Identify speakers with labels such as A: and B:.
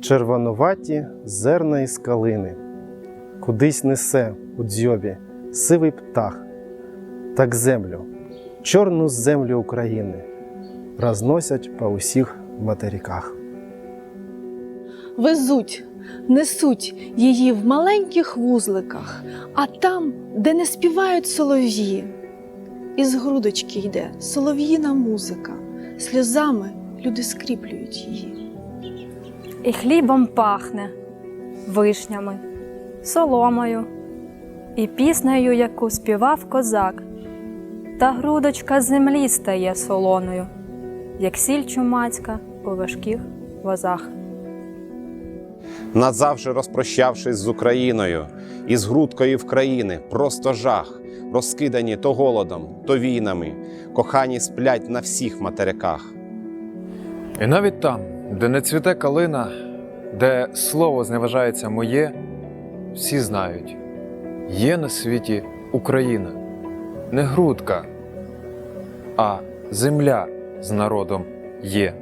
A: червонуваті зерна із калини, кудись несе у дзьобі сивий птах, так землю, чорну землю України розносять по усіх материках.
B: Везуть, несуть її в маленьких вузликах, а там, де не співають солов'ї. Із грудочки йде солов'їна музика, сльозами люди скріплюють її.
C: І хлібом пахне, вишнями, соломою, і піснею, яку співав козак, та грудочка землі стає солоною, як сіль чумацька у важких возах.
D: Назавжди розпрощавшись з Україною, із грудкою в країни, просто жах, розкидані то голодом, то війнами, кохані сплять на всіх материках.
E: І навіть там, де не цвіте калина, де слово зневажається моє, всі знають, є на світі Україна, не грудка, а земля з народом є.